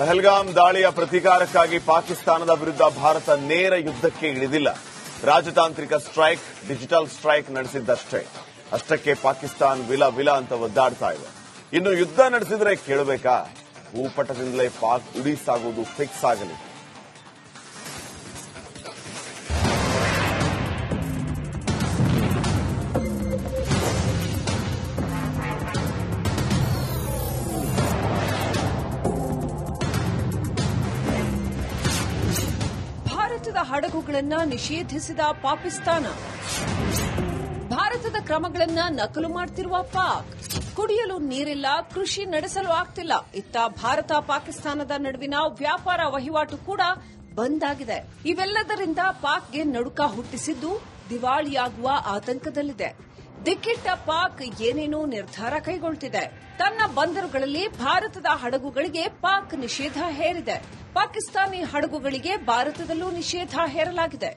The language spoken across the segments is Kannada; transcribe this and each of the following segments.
ಪಹಲ್ಗಾಮ್ ದಾಳಿಯ ಪ್ರತೀಕಾರಕ್ಕಾಗಿ ಪಾಕಿಸ್ತಾನದ ವಿರುದ್ಧ ಭಾರತ ನೇರ ಯುದ್ಧಕ್ಕೆ ಇಳಿದಿಲ್ಲ. ರಾಜತಾಂತ್ರಿಕ ಸ್ಟ್ರೈಕ್, ಡಿಜಿಟಲ್ ಸ್ಟ್ರೈಕ್ ನಡೆಸಿದ್ದಷ್ಟೇ. ಅಷ್ಟಕ್ಕೆ ಪಾಕಿಸ್ತಾನ್ ವಿಲ ವಿಲ ಅಂತ ಒದ್ದಾಡ್ತಾ ಇದೆ. ಇನ್ನು ಯುದ್ಧ ನಡೆಸಿದ್ರೆ ಕೇಳಬೇಕಾ? ಭೂಪಟದಿಂದಲೇ ಪಾಕ್ ಉಡಿ ಸಾಗುವುದು ಫಿಕ್ಸ್ ಆಗಲಿದೆ ಭಾರತದ ಹಡಗುಗಳನ್ನು ನಿಷೇಧಿಸಿದ ಪಾಕಿಸ್ತಾನ. ಭಾರತದ ಕ್ರಮಗಳನ್ನು ನಕಲು ಮಾಡ್ತಿರುವ ಪಾಕ್. ಕುಡಿಯಲು ನೀರಿಲ್ಲ, ಕೃಷಿ ನಡೆಸಲು ಆಗ್ತಿಲ್ಲ. ಇತ್ತ ಭಾರತ ಪಾಕಿಸ್ತಾನದ ನಡುವಿನ ವ್ಯಾಪಾರ ವಹಿವಾಟು ಕೂಡ ಬಂದ್ ಆಗಿದೆ ಇವೆಲ್ಲದರಿಂದ ಪಾಕ್ಗೆ ನಡುಕ ಹುಟ್ಟಿಸಿದ್ದು ದಿವಾಳಿಯಾಗುವ ಆತಂಕದಲ್ಲಿದೆ. ದಿಕ್ಕಿಟ್ಟ ಪಾಕ್ ಏನೇನೋ ನಿರ್ಧಾರ ಕೈಗೊಳ್ತಿದೆ. ತನ್ನ ಬಂದರುಗಳಲ್ಲಿ ಭಾರತದ ಹಡಗುಗಳಿಗೆ ಪಾಕ್ ನಿಷೇಧ ಹೇರಿದೆ. ಪಾಕಿಸ್ತಾನಿ ಹಡಗುಗಳಿಗೆ ಭಾರತದಲ್ಲೂ ನಿಷೇಧ ಹೇರಲಾಗಿದೆ.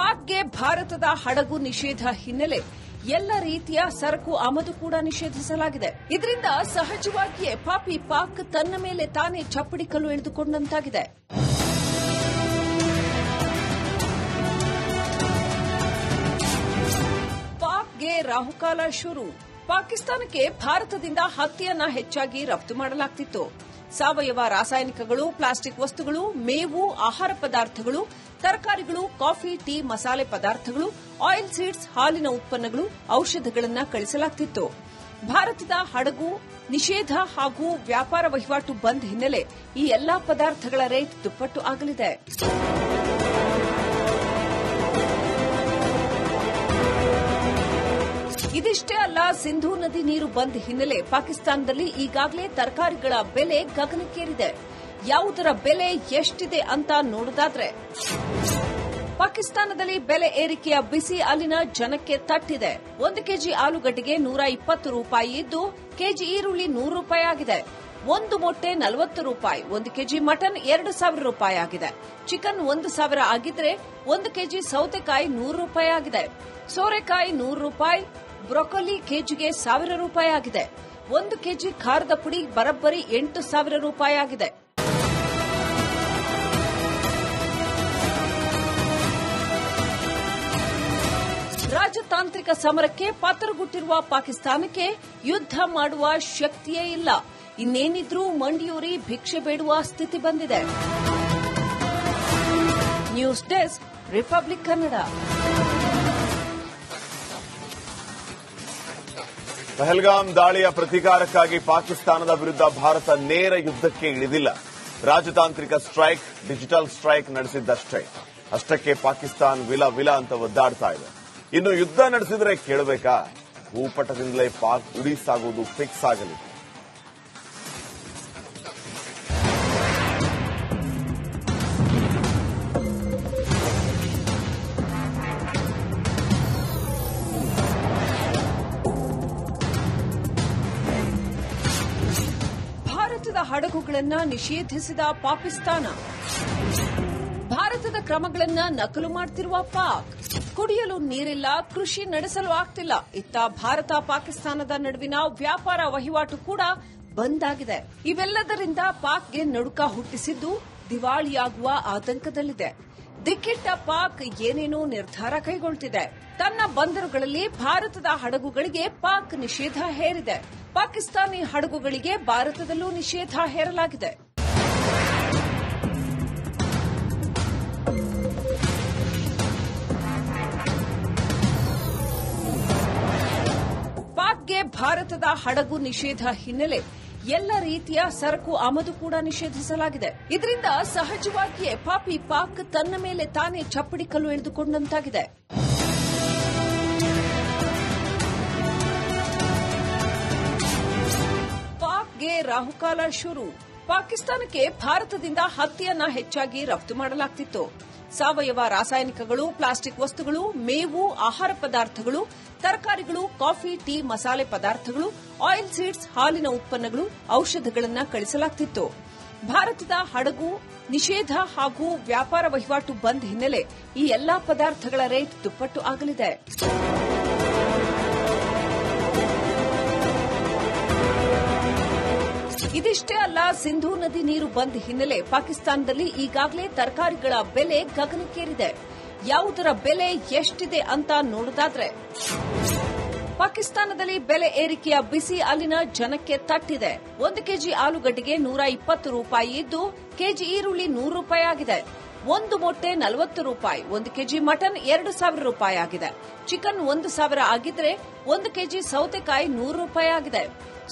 ಪಾಕ್ಗೆ ಭಾರತದ ಹಡಗು ನಿಷೇಧ ಹಿನ್ನೆಲೆ ಎಲ್ಲ ರೀತಿಯ ಸರಕು ಆಮದು ಕೂಡ ನಿಷೇಧಿಸಲಾಗಿದೆ. ಇದರಿಂದ ಸಹಜವಾಗಿಯೇ ಪಾಪಿ ಪಾಕ್ ತನ್ನ ಮೇಲೆ ತಾನೇ ಚಪ್ಪಡಿ ಕಲ್ಲು ಎಳೆದುಕೊಂಡಂತಾಗಿದೆ. ಪಾಕ್ಗೆ ರಾಹುಕಾಲ ಶುರು. ಪಾಕಿಸ್ತಾನಕ್ಕೆ ಭಾರತದಿಂದ ಹತ್ತಿಯನ್ನ ಹೆಚ್ಚಾಗಿ ರಫ್ತು ಮಾಡಲಾಗ್ತಿತ್ತು. ಸಾವಯವ ರಾಸಾಯನಿಕಗಳು, ಪ್ಲಾಸ್ಟಿಕ್ ವಸ್ತುಗಳು, ಮೇವು, ಆಹಾರ ಪದಾರ್ಥಗಳು, ತರಕಾರಿಗಳು, ಕಾಫಿ, ಟೀ, ಮಸಾಲೆ ಪದಾರ್ಥಗಳು, ಆಯಿಲ್ ಸೀಡ್ಸ್, ಹಾಲಿನ ಉತ್ಪನ್ನಗಳು, ಔಷಧಗಳನ್ನು ಕಳಿಸಲಾಗ್ತಿತ್ತು. ಭಾರತದ ಹಡಗು ನಿಷೇಧ ಹಾಗೂ ವ್ಯಾಪಾರ ವಹಿವಾಟು ಬಂದ್ ಹಿನ್ನೆಲೆ ಈ ಎಲ್ಲಾ ಪದಾರ್ಥಗಳ ರೇಟ್ ದುಪ್ಪಟ್ಟು ಆಗಲಿದೆ. ಇದಿಷ್ಟೇ ಅಲ್ಲ, ಸಿಂಧೂ ನದಿ ನೀರು ಬಂದ್ ಹಿನ್ನೆಲೆ ಪಾಕಿಸ್ತಾನದಲ್ಲಿ ಈಗಾಗಲೇ ತರಕಾರಿಗಳ ಬೆಲೆ ಗಗನಕ್ಕೇರಿದೆ. ಯಾವುದರ ಬೆಲೆ ಎಷ್ಟಿದೆ ಅಂತ ನೋಡೋದಾದ್ರೆ, ಪಾಕಿಸ್ತಾನದಲ್ಲಿ ಬೆಲೆ ಏರಿಕೆಯ ಬಿಸಿ ಅಲ್ಲಿನ ಜನಕ್ಕೆ ತಟ್ಟಿದೆ. ಒಂದು ಕೆಜಿ ಆಲೂಗಡ್ಡೆಗೆ ನೂರ ಇಪ್ಪತ್ತು ರೂಪಾಯಿ ಇದ್ದು, ಕೆಜಿ ಈರುಳ್ಳಿ ನೂರು ರೂಪಾಯಿ ಆಗಿದೆ. ಒಂದು ಮೊಟ್ಟೆ ನಲವತ್ತು ರೂಪಾಯಿ, ಒಂದು ಕೆಜಿ ಮಟನ್ ಎರಡು ಸಾವಿರ ರೂಪಾಯಿ ಆಗಿದೆ. ಚಿಕನ್ ಒಂದು ಸಾವಿರ ಆಗಿದ್ರೆ, ಒಂದು ಕೆಜಿ ಸೌತೆಕಾಯಿ ನೂರು ರೂಪಾಯಿ ಆಗಿದೆ. ಸೋರೆಕಾಯಿ ನೂರು ರೂಪಾಯಿ ಬ್ರೊಕೊಲಿ ಕೆಜಿಗೆ ಸಾವಿರ ರೂಪಾಯಿ ಆಗಿದೆ. ಒಂದು ಕೆಜಿ ಖಾರದ ಪುಡಿ ಬರಬ್ಬರಿ ಎಂಟು ಸಾವಿರ ರೂಪಾಯಿ ಆಗಿದೆ. ರಾಜತಾಂತ್ರಿಕ ಸಮರಕ್ಕೆ ಪಾತ್ರಗುಟ್ಟಿರುವ ಪಾಕಿಸ್ತಾನಕ್ಕೆ ಯುದ್ಧ ಮಾಡುವ ಶಕ್ತಿಯೇ ಇಲ್ಲ. ಇನ್ನೇನಿದ್ರೂ ಮಂಡಿಯೂರಿ ಭಿಕ್ಷೆ ಬೇಡುವ ಸ್ಥಿತಿ ಬಂದಿದೆ. News desk Republic Kannada. Pahalgam ದಾಳಿಯ ಪ್ರತೀಕಾರಕ್ಕಾಗಿ ಪಾಕಿಸ್ತಾನದ ವಿರುದ್ಧ ಭಾರತ ನೇರ ಯುದ್ಧಕ್ಕೆ ಇಳಿದಿಲ್ಲ. ರಾಜತಾಂತ್ರಿಕ ಸ್ಟ್ರೈಕ್, ಡಿಜಿಟಲ್ ಸ್ಟ್ರೈಕ್ ನಡೆಸಿದ್ದಷ್ಟೇ. ಅಷ್ಟಕ್ಕೆ ಪಾಕಿಸ್ತಾನ್ ವಿಲ ವಿಲ ಅಂತ ಒದ್ದಾಡ್ತಾ ಇದೆ. ಇನ್ನು ಯುದ್ಧ ನಡೆಸಿದ್ರೆ ಕೇಳಬೇಕಾ? ಭೂಪಟದಿಂದಲೇ ಪಾಕ್ ಸಾಗುವುದು ಫಿಕ್ಸ್ ಆಗಲಿದೆ ಹಡಗುಗಳನ್ನ ನಿಷೇಧಿಸಿದ ಪಾಕಿಸ್ತಾನ. ಭಾರತದ ಕ್ರಮಗಳನ್ನು ನಕಲು ಮಾಡ್ತಿರುವ ಪಾಕ್. ಕುಡಿಯಲು ನೀರಿಲ್ಲ, ಕೃಷಿ ನಡೆಸಲು ಆಗ್ತಿಲ್ಲ. ಇತ್ತ ಭಾರತ ಪಾಕಿಸ್ತಾನದ ನಡುವಿನ ವ್ಯಾಪಾರ ವಹಿವಾಟು ಕೂಡ ಬಂದ್ ಆಗಿದೆ ಇವೆಲ್ಲದರಿಂದ ಪಾಕ್ಗೆ ನಡುಕ ಹುಟ್ಟಿಸಿದ್ದು ದಿವಾಳಿಯಾಗುವ ಆತಂಕದಲ್ಲಿದೆ. ದಿಕ್ಕಿಟ್ಟ ಪಾಕ್ ಏನೇನೋ ನಿರ್ಧಾರ ಕೈಗೊಳ್ತಿದೆ. ತನ್ನ ಬಂದರುಗಳಲ್ಲಿ ಭಾರತದ ಹಡಗುಗಳಿಗೆ ಪಾಕ್ ನಿಷೇಧ ಹೇರಿದೆ. ಪಾಕಿಸ್ತಾನಿ ಹಡಗುಗಳಿಗೆ ಭಾರತದಲ್ಲೂ ನಿಷೇಧ ಹೇರಲಾಗಿದೆ. ಪಾಕ್ಗೆ ಭಾರತದ ಹಡಗು ನಿಷೇಧ ಹಿನ್ನೆಲೆ ಎಲ್ಲ ರೀತಿಯ ಸರಕು ಆಮದು ಕೂಡ ನಿಷೇಧಿಸಲಾಗಿದೆ. ಇದರಿಂದ ಸಹಜವಾಗಿಯೇ ಪಾಪಿ ಪಾಕ್ ತನ್ನ ಮೇಲೆ ತಾನೇ ಚಪ್ಪಡಿ ಕಲ್ಲು ಎಳೆದುಕೊಂಡಂತಾಗಿದೆ. ಪಾಕ್ಗೆ ರಾಹುಕಾಲ ಶುರು. ಪಾಕಿಸ್ತಾನಕ್ಕೆ ಭಾರತದಿಂದ ಹತ್ತಿಯನ್ನ ಹೆಚ್ಚಾಗಿ ರಫ್ತು ಮಾಡಲಾಗ್ತಿತ್ತು. ಸಾವಯವ ರಾಸಾಯನಿಕಗಳು, ಪ್ಲಾಸ್ಟಿಕ್ ವಸ್ತುಗಳು, ಮೇವು, ಆಹಾರ ಪದಾರ್ಥಗಳು, ತರಕಾರಿಗಳು, ಕಾಫಿ, ಟೀ, ಮಸಾಲೆ ಪದಾರ್ಥಗಳು, ಆಯಿಲ್ ಸೀಡ್ಸ್, ಹಾಲಿನ ಉತ್ಪನ್ನಗಳು, ಔಷಧಗಳನ್ನು ಕಳಿಸಲಾಗ್ತಿತ್ತು. ಭಾರತದ ಹಡಗು ನಿಷೇಧ ಹಾಗೂ ವ್ಯಾಪಾರ ವಹಿವಾಟು ಬಂದ್ ಹಿನ್ನೆಲೆ ಈ ಎಲ್ಲಾ ಪದಾರ್ಥಗಳ ರೇಟ್ ದುಪ್ಪಟ್ಟು ಆಗಲಿದೆ. ಇದಿಷ್ಟೇ ಅಲ್ಲ, ಸಿಂಧೂ ನದಿ ನೀರು ಬಂದ್ ಹಿನ್ನೆಲೆ ಪಾಕಿಸ್ತಾನದಲ್ಲಿ ಈಗಾಗಲೇ ತರಕಾರಿಗಳ ಬೆಲೆ ಗಗನಕ್ಕೇರಿದೆ. ಯಾವುದರ ಬೆಲೆ ಎಷ್ಟಿದೆ ಅಂತ ನೋಡೋದಾದ್ರೆ, ಪಾಕಿಸ್ತಾನದಲ್ಲಿ ಬೆಲೆ ಏರಿಕೆಯ ಬಿಸಿ ಅಲ್ಲಿನ ಜನಕ್ಕೆ ತಟ್ಟಿದೆ. ಒಂದು ಕೆಜಿ ಆಲೂಗಡ್ಡೆಗೆ ನೂರ ಇಪ್ಪತ್ತು ರೂಪಾಯಿ ಇದ್ದು, ಕೆಜಿ ಈರುಳ್ಳಿ ನೂರು ರೂಪಾಯಿ ಆಗಿದೆ. ಒಂದು ಮೊಟ್ಟೆ ನಲವತ್ತು ರೂಪಾಯಿ, ಒಂದು ಕೆಜಿ ಮಟನ್ ಎರಡು ಸಾವಿರ ರೂಪಾಯಿ ಆಗಿದೆ. ಚಿಕನ್ ಒಂದು ಸಾವಿರ ಆಗಿದ್ರೆ, ಒಂದು ಕೆಜಿ ಸೌತೆಕಾಯಿ ನೂರು ರೂಪಾಯಿ ಆಗಿದೆ.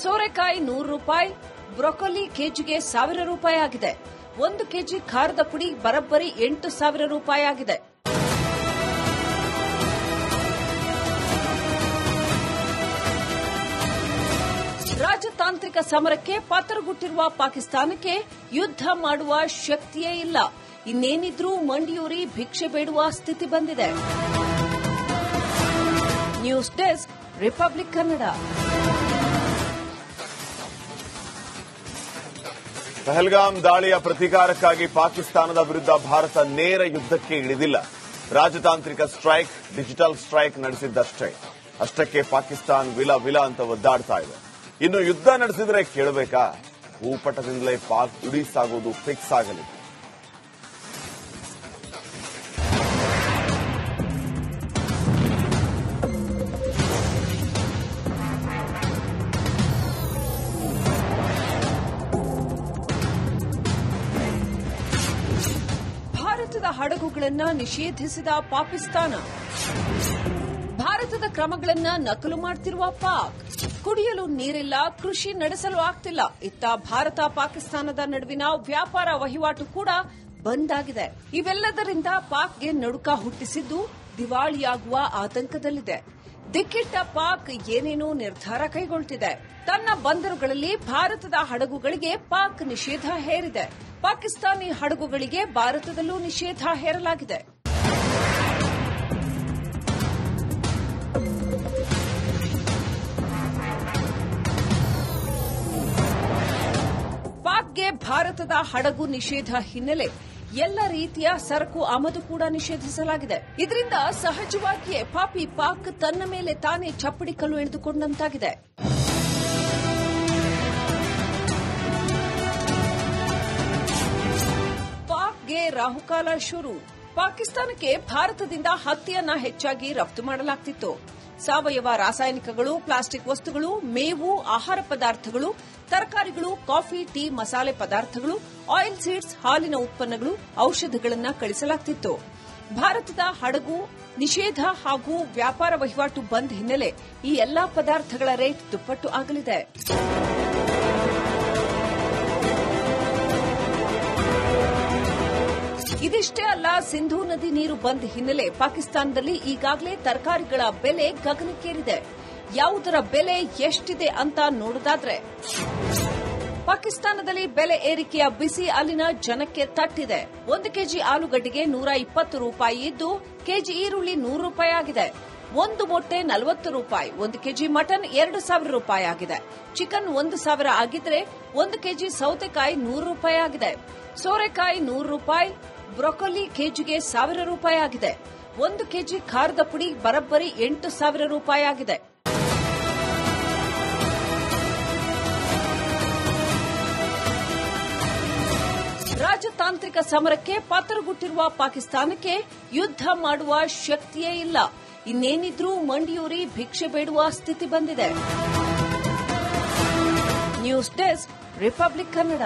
ಸೋರೆಕಾಯಿ ನೂರು ರೂಪಾಯಿ ಬ್ರೊಕೊಲಿ ಕೆಜಿಗೆ ಸಾವಿರ ರೂಪಾಯಿ ಆಗಿದೆ. ಒಂದು ಕೆಜಿ ಖಾರದ ಪುಡಿ ಬರಬ್ಬರಿ ಎಂಟು ಸಾವಿರ ರೂಪಾಯಿ ಆಗಿದೆ. ರಾಜತಾಂತ್ರಿಕ ಸಮರಕ್ಕೆ ಪಾತ್ರಗುಟ್ಟಿರುವ ಪಾಕಿಸ್ತಾನಕ್ಕೆ ಯುದ್ಧ ಮಾಡುವ ಶಕ್ತಿಯೇ ಇಲ್ಲ. ಇನ್ನೇನಿದ್ರೂ ಮಂಡಿಯೂರಿ ಭಿಕ್ಷೆ ಬೇಡುವ ಸ್ಥಿತಿ ಬಂದಿದೆ. News desk Republic Kannada. Pahalgam ದಾಳಿಯ ಪ್ರತೀಕಾರಕ್ಕಾಗಿ ಪಾಕಿಸ್ತಾನದ ವಿರುದ್ಧ ಭಾರತ ನೇರ ಯುದ್ಧಕ್ಕೆ ಇಳಿದಿಲ್ಲ. ರಾಜತಾಂತ್ರಿಕ ಸ್ಟ್ರೈಕ್, ಡಿಜಿಟಲ್ ಸ್ಟ್ರೈಕ್ ನಡೆಸಿದ್ದಷ್ಟೇ. ಅಷ್ಟಕ್ಕೆ ಪಾಕಿಸ್ತಾನ್ ವಿಲ ವಿಲ ಅಂತ ಒದ್ದಾಡ್ತಾ ಇದೆ. ಇನ್ನು ಯುದ್ಧ ನಡೆಸಿದ್ರೆ ಕೇಳಬೇಕಾ? ಭೂಪಟದಿಂದಲೇ ಪಾಕ್ ಉಡಿ ಸಾಗೋದು ಫಿಕ್ಸ್ ಆಗಲಿದೆ ಹಡಗುಗಳನ್ನ ನಿಷೇಧಿಸಿದ ಪಾಕಿಸ್ತಾನ. ಭಾರತದ ಕ್ರಮಗಳನ್ನ ನಕಲು ಮಾಡ್ತಿರುವ ಪಾಕ್. ಕುಡಿಯಲು ನೀರಿಲ್ಲ, ಕೃಷಿ ನಡೆಸಲು ಆಗ್ತಿಲ್ಲ. ಇತ್ತ ಭಾರತ ಪಾಕಿಸ್ತಾನದ ನಡುವಿನ ವ್ಯಾಪಾರ ವಹಿವಾಟು ಕೂಡ ಬಂದ್ ಆಗಿದೆ ಇವೆಲ್ಲದರಿಂದ ಪಾಕ್ಗೆ ನಡುಕ ಹುಟ್ಟಿಸಿದ್ದು ದಿವಾಳಿಯಾಗುವ ಆತಂಕದಲ್ಲಿದೆ. ದಿಕ್ಕಿಟ್ಟ ಪಾಕ್ ಏನೇನೋ ನಿರ್ಧಾರ ಕೈಗೊಳ್ತಿದೆ. ತನ್ನ ಬಂದರುಗಳಲ್ಲಿ ಭಾರತದ ಹಡಗುಗಳಿಗೆ ಪಾಕ್ ನಿಷೇಧ ಹೇರಿದೆ. ಪಾಕಿಸ್ತಾನಿ ಹಡಗುಗಳಿಗೆ ಭಾರತದಲ್ಲೂ ನಿಷೇಧ ಹೇರಲಾಗಿದೆ. ಪಾಕ್ಗೆ ಭಾರತದ ಹಡಗು ನಿಷೇಧ ಹಿನ್ನೆಲೆ ಎಲ್ಲ ರೀತಿಯ ಸರಕು ಆಮದು ಕೂಡ ನಿಷೇಧಿಸಲಾಗಿದೆ. ಇದರಿಂದ ಸಹಜವಾಗಿಯೇ ಪಾಪಿ ಪಾಕ್ ತನ್ನ ಮೇಲೆ ತಾನೇ ಚಪ್ಪಡಿ ಕಲ್ಲು ಎಳೆದುಕೊಂಡಂತಾಗಿದೆ. ಪಾಕ್ಗೆ ರಾಹುಕಾಲ ಶುರು. ಪಾಕಿಸ್ತಾನಕ್ಕೆ ಭಾರತದಿಂದ ಹತ್ತಿಯನ್ನ ಹೆಚ್ಚಾಗಿ ರಫ್ತು ಮಾಡಲಾಗ್ತಿತ್ತು. ಸಾವಯವ ರಾಸಾಯನಿಕಗಳು, ಪ್ಲಾಸ್ಟಿಕ್ ವಸ್ತುಗಳು, ಮೇವು, ಆಹಾರ ಪದಾರ್ಥಗಳು ತರಕಾರಿಗಳು, ಕಾಫಿ, ಟೀ, ಮಸಾಲೆ ಪದಾರ್ಥಗಳು ಆಯಿಲ್ ಸೀಡ್ಸ್ ಹಾಲಿನ ಉತ್ಪನ್ನಗಳು, ಔಷಧಗಳನ್ನು ಕಳಿಸಲಾಗ್ತಿತ್ತು. ಭಾರತದ ಹಡಗು ನಿಷೇಧ ಹಾಗೂ ವ್ಯಾಪಾರ ವಹಿವಾಟು ಬಂದ್ ಹಿನ್ನೆಲೆ ಈ ಎಲ್ಲಾ ಪದಾರ್ಥಗಳ ರೇಟ್ ದುಪ್ಪಟ್ಟು ಆಗಲಿದೆ. ಇದಿಷ್ಟೇ ಅಲ್ಲ, ಸಿಂಧೂ ನದಿ ನೀರು ಬಂದ್ ಹಿನ್ನೆಲೆ ಪಾಕಿಸ್ತಾನದಲ್ಲಿ ಈಗಾಗಲೇ ತರಕಾರಿಗಳ ಬೆಲೆ ಗಗನಕ್ಕೇರಿದೆ. ಯಾವುದರ ಬೆಲೆ ಎಷ್ಟಿದೆ ಅಂತ ನೋಡೋದಾದ್ರೆ, ಪಾಕಿಸ್ತಾನದಲ್ಲಿ ಬೆಲೆ ಏರಿಕೆಯ ಬಿಸಿ ಅಲ್ಲಿನ ಜನಕ್ಕೆ ತಟ್ಟಿದೆ. ಒಂದು ಕೆಜಿ ಆಲೂಗಡ್ಡೆಗೆ ನೂರ ಇಪ್ಪತ್ತು ರೂಪಾಯಿ ಇದ್ದು, ಕೆಜಿ ಈರುಳ್ಳಿ ನೂರು ರೂಪಾಯಿ ಆಗಿದೆ. ಒಂದು ಮೊಟ್ಟೆ ನಲವತ್ತು ರೂಪಾಯಿ, ಒಂದು ಕೆಜಿ ಮಟನ್ ಎರಡು ಸಾವಿರ ರೂಪಾಯಿ ಆಗಿದೆ. ಚಿಕನ್ ಒಂದು ಸಾವಿರ ಆಗಿದ್ರೆ, ಒಂದು ಕೆಜಿ ಸೌತೆಕಾಯಿ ನೂರು ರೂಪಾಯಿ ಆಗಿದೆ. ಸೋರೆಕಾಯಿ ನೂರು ರೂಪಾಯಿ, ಬ್ರೊಕೊಲಿ ಕೆಜಿಗೆ ಸಾವಿರ ರೂಪಾಯಿ ಆಗಿದೆ. ಒಂದು ಕೆಜಿ ಖಾರದ ಪುಡಿ ಬರಬ್ಬರಿ ಎಂಟು ಸಾವಿರ ರೂಪಾಯಿ ಆಗಿದೆ. ರಾಜತಾಂತ್ರಿಕ ಸಮರಕ್ಕೆ ಪಾತ್ರಗುಟ್ಟಿರುವ ಪಾಕಿಸ್ತಾನಕ್ಕೆ ಯುದ್ಧ ಮಾಡುವ ಶಕ್ತಿಯೇ ಇಲ್ಲ. ಇನ್ನೇನಿದ್ರೂ ಮಂಡಿಯೂರಿ ಭಿಕ್ಷೆ ಬೇಡುವ ಸ್ಥಿತಿ ಬಂದಿದೆ. News desk, Republic Kannada.